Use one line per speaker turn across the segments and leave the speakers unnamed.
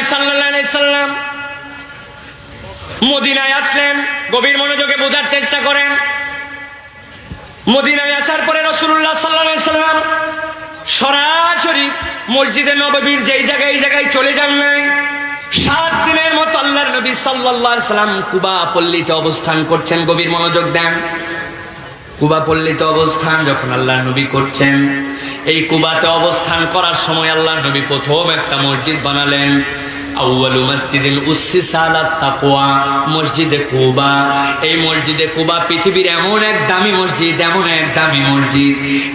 নবী সাল্লাল্লাহু সাল্লাম মদিনায় আসলেন, গভীর মনোযোগে বোঝার চেষ্টা করেন। মদিনায় আসার পরে রসুল্লাহ সাল্লাহ সাল্লাম সরাসরি মসজিদে নববীর যেই জায়গায়, এই জায়গায় চলে যান নাই। সাত দিনের মতো আল্লাহর নবী সাল্লাহ সাল্লাম কুবা পল্লীতে অবস্থান করছেন, গভীর মনোযোগ দেন। কুবা পল্লীতে অবস্থান যখন আল্লাহ নবী করছেন এই কুবাতে অবস্থান করার সময় আল্লাহ নবী প্রথম একটা মসজিদ বানালেন।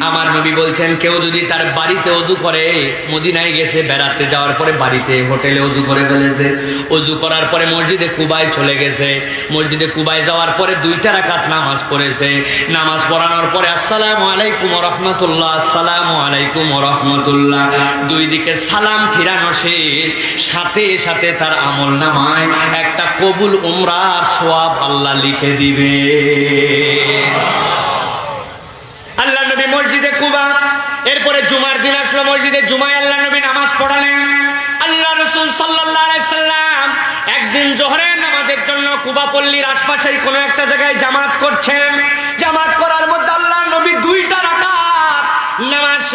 আমার নবী বলছেন, কেউ যদি তার বাড়িতে অজু করে, মদিনায় গেছে, বেড়াতে যাওয়ার পরে বাড়িতে, হোটেলে অজু করে ফেলেছে। অজু করার পরে মসজিদে কুবায় চলে গেছে। মসজিদে কুবায় যাওয়ার পরে দুইটা রাকাত নামাজ পড়েছে। নামাজ পড়ানোর পরে আসসালামু আলাইকুম রহমতুল্লাহ, আসসালামু আলাইকুম রহমতুল্লাহ। দুই দিকে সালাম ফিরানো শেষ, সাথে সাথে তার আমল নামায় একটা কবুল উমরার সোয়াব আল্লাহ লিখে দিবে। আল্লাহ নবী মসজিদে কুবা, এরপরে জুমার দিন আসলো মসজিদে জুমায় আল্লাহ নবী নামাজ পড়ালেন। আল্লাহ রসুল সাল্লাম একদিন জোহরের নামাজের জন্য কুবা পল্লীর আশপাশের কোনো একটা জায়গায় জামাত করছেন। জামাত করার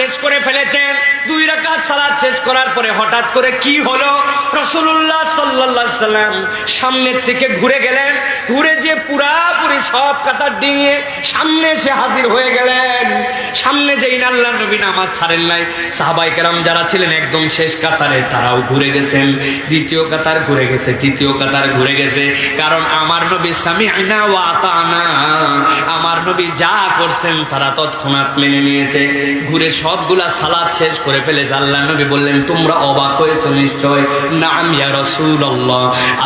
শেষ করে ফেলেছেন। দুই রাকাত সালাদ শেষ করার পরে হঠাৎ করে কি হলো? রসুল্লাহ সাল্লাহ সাল্লাম সামনের থেকে ঘুরে গেলেন। ঘুরে যে পুরাপুরি সব কাতার ডিঙিয়ে সামনে এসে হাজির হয়ে গেলেন। সামনে যেই না আল্লাহ নবী নামাজ ছাড়েন নাই। সাহাবাই কেরাম যারা ছিলেন একদম শেষ কাতারে, তারাও ঘুরে গেছেন। দ্বিতীয় কাতার ঘুরে গেছে, তৃতীয় কাতার ঘুরে গেছে। কারণ আমার নবী স্বামী আইনা ও আতানা আমার নবী যা করছেন তারা তৎক্ষণাৎ মেনে নিয়েছে। ঘুরে সবগুলা সালাদ শেষ করে ফেলেছে আল্লাহ নবী বললেন, তোমরা অবাক হয়েছো নিশ্চয়? নাম ইয়া রসুল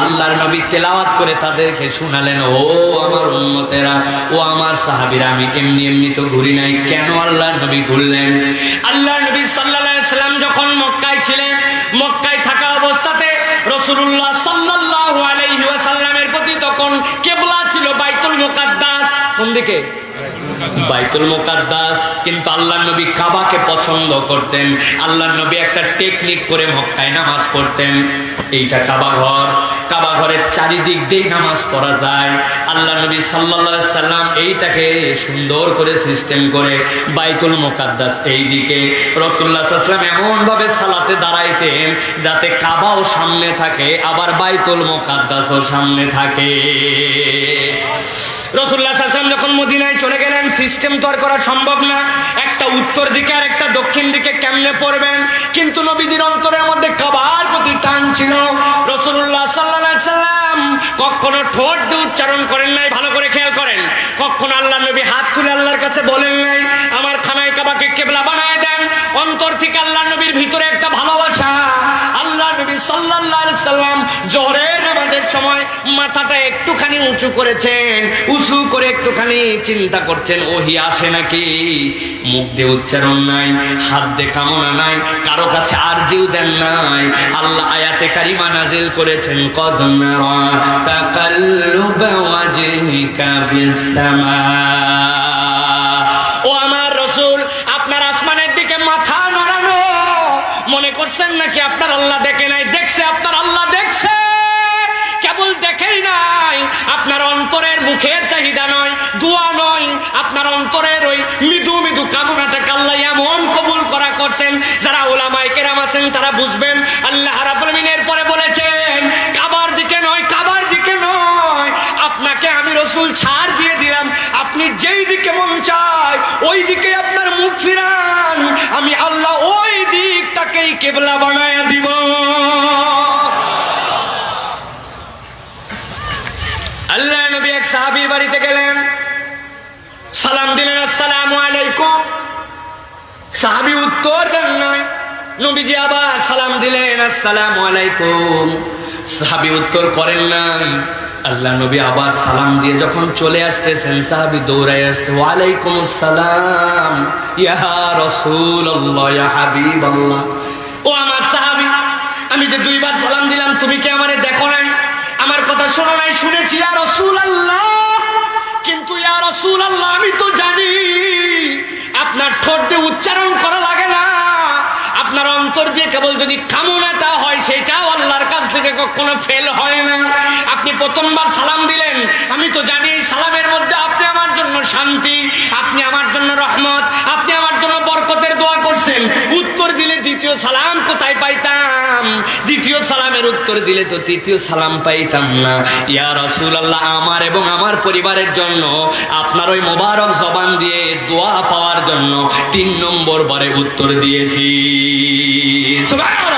আল্লাহর নবী তেলাওয়াত করে তাদেরকে শুনালেন, ও আমার উন্মতেরা ও আমার সাহাবিরা, আমি এমনি এমনি তো ঘুরি নাই, কেন আল্লাহ নবী ঘুরলেন? আল্লাহ নবী সাল্লাহ সাল্লাম যখন মক্কায় ছিলেন, মক্কায় থাকা অবস্থাতে রসুল্লাহ সাল্লাহ আলাইহি প্রতি তখন কেবলা ছিল বাইতুল মুকাদ্দাস। কোন দিকে? বাইতুল মুকাদ্দাস, কিন্তু আল্লাহ নবী কাবাকে পছন্দ করতেন। আল্লাহ নবী একটা টেকনিক করে মক্কায় নামাজ পড়তেন। এইটা কাবা ঘর। কাবা ঘরের চারিদিক দিয়ে নামাজ পড়া যায়। আল্লাহ নবী সাল্লা সাল্লাম এইটাকে সুন্দর করে সিস্টেম করে বাইতুল মুকাদ্দাস এই দিকে রসুল্লাহ সাল্লাম এমন ভাবে সালাতে দাঁড়াইতেন যাতে কাবাও সামনে থাকে, আবার বাইতুল মুকাদ্দাসও সামনে থাকে। রসুল্লাহ সাল্লাম যখন মদিনায় চলে গেলেন, সিস্টেম তো আর করা সম্ভব না। একটা উত্তর দিকে আর একটা দক্ষিণ দিকে কেমনে পড়বেন? কিন্তু নবীজির অন্তরের মধ্যে কাবার টান ছিল। রসুল্লাহ সাল্লাহ সাল্লাম কখনো ঠোঁট দিয়ে উচ্চারণ করেন নাই, ভালো করে খেয়াল করেন। কখনো আল্লাহ নবী হাত তুলে আল্লাহর কাছে বলেন নাই, আমার খানায় কাবাকে কেবলা বানায় দেন। অন্তর থেকে আল্লাহ নবীর ভিতরে একটা ভালোবাসা, আল্লাহ নবী সাল্লাহ সাল্লাম সময় মাথাটা একটুখানি উঁচু করেছেন, উঁচু করে একটুখানি চিন্তা করছেন, ওহি, আসে নাকি? মুখ দিয়ে উচ্চারণ নাই, হাত দিয়ে কামনা নাই, কারও কাছে আরজিও দেন নাই। আল্লাহ আয়াতে কারিমা নাজিল করেছেন সামা। ও আমার রসুল, আপনার আসমানের দিকে মাথা নড়ানো। মনে করছেন নাকি আপনার আল্লাহ দেখে নাই? দেখছে, আপনার আল্লাহ দেখছে। মুখের চাহিদা নয়, দোয়া নয়, আপনার অন্তরের ওই মৃদু মৃদু কামনাটা আল্লাহ এমন কবুল করা করছেন, যারা ওলামায় কেরাম আছেন, তারা বুঝবেন, আল্লাহ রাব্বুল পরে বলেছেন, কাবার দিকে নয়, কাবার দিকে নয়, আপনাকে আমি রসুল ছাড় দিয়ে দিলাম, আপনি যেই দিকে মন চায়, ওই দিকে আপনার মুখ ফিরান, আমি আল্লাহ ওই দিকটাকেই কেবলা বানায় আল্লাহ নবী এক সাহাবীর বাড়িতে গেলেন। সালাম দিলেন, আসসালামু আলাইকুম। সাহাবী উত্তর দেন নাই। নবীজি আবার সালাম দিলেন, আসসালামু আলাইকুম। সাহাবী উত্তর করেন নাই। আল্লাহ নবী আবার সালাম দিয়ে যখন চলে আসতেছেন, সাহাবী দৌড়াই আসছে, ওয়ালাইকুম আসসালাম। ইয়া রাসূলুল্লাহ, ইয়া হাবিবাল্লাহ। ও আমার সাহাবি, আমি যে দুইবার সালাম দিলাম, তুমি কি আমার কথা শোনো নাই শুনেছি আর রসুল আল্লাহ কিন্তু, ইয়া রসুল আল্লাহ আমি তো জানি, আপনার ঠোঁট দিয়ে উচ্চারণ করা লাগে না। আপনার অন্তর দিয়ে কেবল যদি কামনাটা হয়, সেটাও আল্লাহর কাছে কখনো ফেল হয় না। আপনি প্রথমবার সালাম দিলেন, আমি তো জানি, সালামের মধ্যে আপনি আমার জন্য শান্তি, আপনি আমার জন্য রহমত, আপনি আমার জন্য বরকতের দোয়া করছেন উত্তর দিলে দ্বিতীয় সালাম কোথায় পাইতাম? দ্বিতীয় সালামের উত্তর দিলে তো তৃতীয় সালাম পাইতাম না। ইয়া রসুল আল্লাহ আমার এবং আমার পরিবারের জন্য, আপনার ওই মোবারক জবান দিয়ে দোয়া পাওয়ার জন্য তিন নম্বর বারে উত্তর দিয়েছি। সুবহানাল্লাহ।